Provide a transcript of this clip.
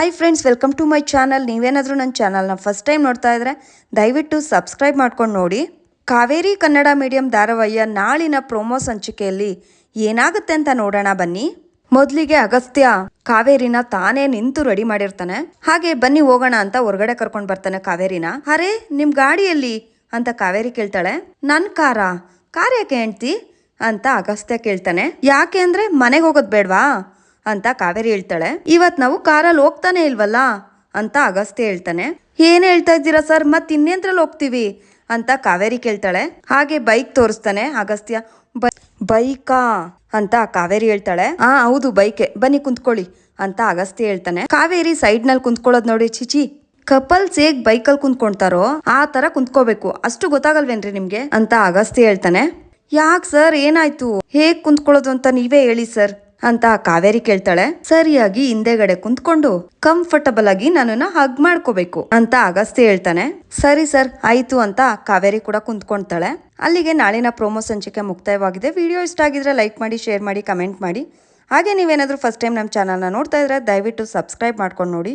Hi friends welcome to my channel ನೀವೇನಾದರೂ ನನ್ನ ಚಾನಲ್ನ ಫಸ್ಟ್ ಟೈಮ್ ನೋಡ್ತಾ ಇದ್ರೆ, ದಯವಿಟ್ಟು ಸಬ್ಸ್ಕ್ರೈಬ್ ಮಾಡ್ಕೊಂಡು ನೋಡಿ. ಕಾವೇರಿ ಕನ್ನಡ ಮೀಡಿಯಂ ಧಾರಾವಾಹಿಯ ನಾಳಿನ ಪ್ರೊಮೋ ಸಂಚಿಕೆಯಲ್ಲಿ ಏನಾಗುತ್ತೆ ಅಂತ ನೋಡೋಣ ಬನ್ನಿ. ಮೊದಲಿಗೆ ಅಗಸ್ತ್ಯ ಕಾವೇರಿನ ತಾನೇ ನಿಂತು ರೆಡಿ ಮಾಡಿರ್ತಾನೆ. ಹಾಗೆ ಬನ್ನಿ ಹೋಗೋಣ ಅಂತ ಹೊರಗಡೆ ಕರ್ಕೊಂಡು ಬರ್ತಾನೆ ಕಾವೇರಿನ. ಅರೆ, ನಿಮ್ ಗಾಡಿಯಲ್ಲಿ ಅಂತ ಕಾವೇರಿ ಕೇಳ್ತಾಳೆ. ನನ್ ಕಾರ? ಕಾರ್ ಯಾಕೆ ಹೆಂಡ್ತಿ? ಅಂತ ಅಗಸ್ತ್ಯ ಕೇಳ್ತಾನೆ. ಯಾಕೆ ಅಂದ್ರೆ ಮನೆಗೆ ಹೋಗೋದು ಬೇಡ್ವಾ? ಅಂತ ಕಾವೇರಿ ಹೇಳ್ತಾಳೆ. ಇವತ್ ನಾವು ಕಾರಲ್ಲಿ ಹೋಗ್ತಾನೆ ಇಲ್ವಲ್ಲ? ಅಂತ ಅಗಸ್ತ್ಯ ಹೇಳ್ತಾನೆ. ಏನ್ ಹೇಳ್ತಾ ಇದ್ದೀರಾ ಸರ್? ಮತ್ ಇನ್ನೇಂದ್ರಲ್ಲಿ ಹೋಗ್ತೀವಿ? ಅಂತ ಕಾವೇರಿ ಕೇಳ್ತಾಳೆ. ಹಾಗೆ ಬೈಕ್ ತೋರಿಸ್ತಾನೆ ಅಗಸ್ತ್ಯ. ಬೈಕಾ? ಅಂತ ಕಾವೇರಿ ಹೇಳ್ತಾಳೆ. ಆ, ಹೌದು, ಬೈಕೆ. ಬನ್ನಿ ಕುಂತ್ಕೊಳ್ಳಿ. ಅಂತ ಅಗಸ್ತ್ಯ ಹೇಳ್ತಾನೆ. ಕಾವೇರಿ ಸೈಡ್ನಲ್ಲಿ ಕುಂತ್ಕೊಳ್ಳೋದ್ ನೋಡಿ ಚಿಚಿ ಕಪಲ್ಸ್ ಹೇಗ್ ಬೈಕಲ್ ಕುಂತ್ಕೊಂತಾರೋ ಆ ತರ ಕುಂತ್ಕೋಬೇಕು. ಅಷ್ಟು ಗೊತ್ತಾಗಲ್ವೇನ್ರಿ ನಿಮ್ಗೆ? ಅಂತ ಅಗಸ್ತ್ಯ ಹೇಳ್ತಾನೆ. ಯಾಕೆ ಸರ್? ಏನಾಯ್ತು? ಹೇಗ್ ಕುಂತ್ಕೊಳ್ಳೋದು ಅಂತ ನೀವೇ ಹೇಳಿ ಸರ್. ಅಂತ ಕಾವೇರಿ ಕೇಳ್ತಾಳೆ, ಸರಿಯಾಗಿ ಹಿಂದೆಗಡೆ ಕುಂತ್ಕೊಂಡು ಕಂಫರ್ಟಬಲ್ ಆಗಿ ನನ್ನನ್ನ ಹಗ್ ಮಾಡ್ಕೋಬೇಕು ಅಂತ ಅಗಸ್ತಿ ಹೇಳ್ತಾನೆ. ಸರಿ ಸರ್ ಆಯ್ತು ಅಂತ ಕಾವೇರಿ ಕೂಡ ಕುಂತ್ಕೊಂತಾಳೆ ಅಲ್ಲಿಗೆ ನಾಳಿನ ಪ್ರೋಮೋ ಸಂಚಿಕೆ ಮುಕ್ತಾಯವಾಗಿದೆ. ವಿಡಿಯೋ ಇಷ್ಟ ಆಗಿದ್ರೆ ಲೈಕ್ ಮಾಡಿ ಶೇರ್ ಮಾಡಿ ಕಮೆಂಟ್ ಮಾಡಿ. ಹಾಗೆ ನೀವೇನಾದರೂ ಫಸ್ಟ್ ಟೈಮ್ ನಮ್ಮ ಚಾನಲ್ನ ನೋಡ್ತಾ ಇದ್ರೆ ದಯವಿಟ್ಟು ಸಬ್ಸ್ಕ್ರೈಬ್ ಮಾಡ್ಕೊಂಡು ನೋಡಿ.